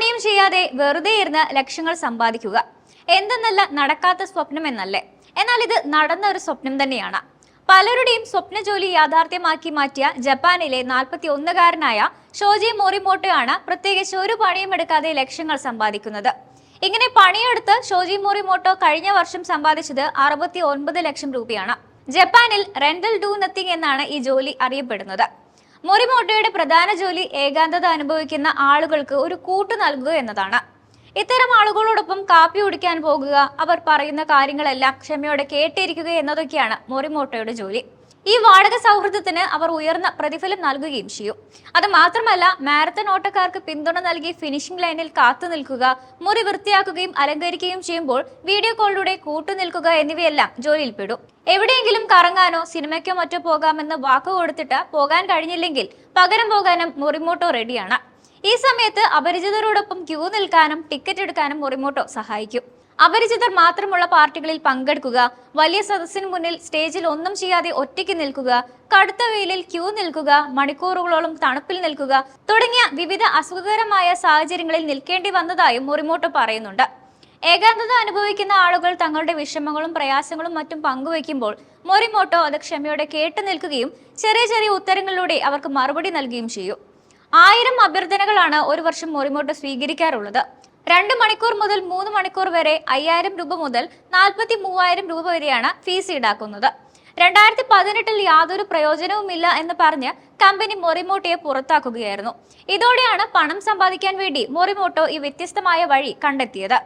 പണിയും ചെയ്യാതെ വെറുതെ ഇരുന്ന് ലക്ഷ്യങ്ങൾ സമ്പാദിക്കുക. എന്തെന്നല്ല നടക്കാത്ത സ്വപ്നം എന്നല്ലേ? എന്നാൽ ഇത് നടന്ന ഒരു സ്വപ്നം തന്നെയാണ്. പലരുടെയും സ്വപ്ന ജോലി യാഥാർത്ഥ്യമാക്കി മാറ്റിയ ജപ്പാനിലെ നാൽപ്പത്തി ഒന്നുകാരനായ ഷോജി മോറിമോട്ടോയാണ് പ്രത്യേകിച്ച് ഒരു പണിയും എടുക്കാതെ ലക്ഷ്യങ്ങൾ സമ്പാദിക്കുന്നത്. ഇങ്ങനെ പണിയെടുത്ത് ഷോജി മോറിമോട്ടോ കഴിഞ്ഞ വർഷം സമ്പാദിച്ചത് അറുപത്തി ഒൻപത് ലക്ഷം രൂപയാണ്. ജപ്പാനിൽ റെന്റൽ ഡു നത്തിങ് എന്നാണ് ഈ ജോലി അറിയപ്പെടുന്നത്. മൊറിമോട്ടോയുടെ പ്രധാന ജോലി ഏകാന്തത അനുഭവിക്കുന്ന ആളുകൾക്ക് ഒരു കൂട്ടു നൽകുക എന്നതാണ്. ഇത്തരം ആളുകളോടൊപ്പം കാപ്പി കുടിക്കാൻ പോകുക അവർ പറയുന്ന കാര്യങ്ങളെല്ലാം ക്ഷമയോടെ കേട്ടിരിക്കുക എന്നതൊക്കെയാണ് മൊറിമോട്ടോയുടെ ജോലി. ഈ വാടക സൗഹൃദത്തിന് അവർ ഉയർന്ന പ്രതിഫലം നൽകുകയും ചെയ്യും. അത് മാത്രമല്ല മാരത്തൺ ഓട്ടക്കാർക്ക് പിന്തുണ നൽകി ഫിനിഷിംഗ് ലൈനിൽ കാത്തു നിൽക്കുക മുറി വൃത്തിയാക്കുകയും അലങ്കരിക്കുകയും ചെയ്യുമ്പോൾ വീഡിയോ കോളിലൂടെ കൂട്ടുനിൽക്കുക എന്നിവയെല്ലാം ജോലിയിൽപ്പെടും എവിടെയെങ്കിലും കറങ്ങാനോ സിനിമയ്ക്കോ മറ്റോ പോകാമെന്ന് വാക്ക് കൊടുത്തിട്ട് പോകാൻ കഴിഞ്ഞില്ലെങ്കിൽ പകരം പോകാനും മുറിമോട്ടോ റെഡിയാണ്. ഈ സമയത്ത് അപരിചിതരോടൊപ്പം ക്യൂ നിൽക്കാനും ടിക്കറ്റ് എടുക്കാനും മുറിമോട്ടോ സഹായിക്കും. അപരിചിതർ മാത്രമുള്ള പാർട്ടികളിൽ പങ്കെടുക്കുക വലിയ സദസ്സിന് മുന്നിൽ സ്റ്റേജിൽ ഒന്നും ചെയ്യാതെ ഒറ്റയ്ക്ക് നിൽക്കുക കടുത്ത വെയിലിൽ ക്യൂ നിൽക്കുക മണിക്കൂറുകളോളം തണുപ്പിൽ നിൽക്കുക തുടങ്ങിയ വിവിധ അസുഖകരമായ സാഹചര്യങ്ങളിൽ നിൽക്കേണ്ടി വന്നതായും മുറിമോട്ട് പറയുന്നുണ്ട്. ഏകാന്തത അനുഭവിക്കുന്ന ആളുകൾ തങ്ങളുടെ വിഷമങ്ങളും പ്രയാസങ്ങളും മറ്റും പങ്കുവയ്ക്കുമ്പോൾ മൊറിമോട്ടോ അത് ക്ഷമയോടെ കേട്ടു നിൽക്കുകയും ചെറിയ ചെറിയ ഉത്തരങ്ങളിലൂടെ അവർക്ക് മറുപടി നൽകുകയും ചെയ്യും. ആയിരം അഭ്യർത്ഥനകളാണ് ഒരു വർഷം മൊറിമോട്ടോ സ്വീകരിക്കാറുള്ളത്. രണ്ട് മണിക്കൂർ മുതൽ മൂന്ന് മണിക്കൂർ വരെ അയ്യായിരം രൂപ മുതൽ നാൽപ്പത്തി മൂവായിരം രൂപ വരെയാണ് ഫീസ് ഈടാക്കുന്നത്. രണ്ടായിരത്തി പതിനെട്ടിൽ യാതൊരു പ്രയോജനവുമില്ല എന്ന് പറഞ്ഞ് കമ്പനി മൊറിമോട്ടോയെ പുറത്താക്കുകയായിരുന്നു. ഇതോടെയാണ് പണം സമ്പാദിക്കാൻ വേണ്ടി മൊറിമോട്ടോ ഈ വ്യത്യസ്തമായ വഴി കണ്ടെത്തിയത്.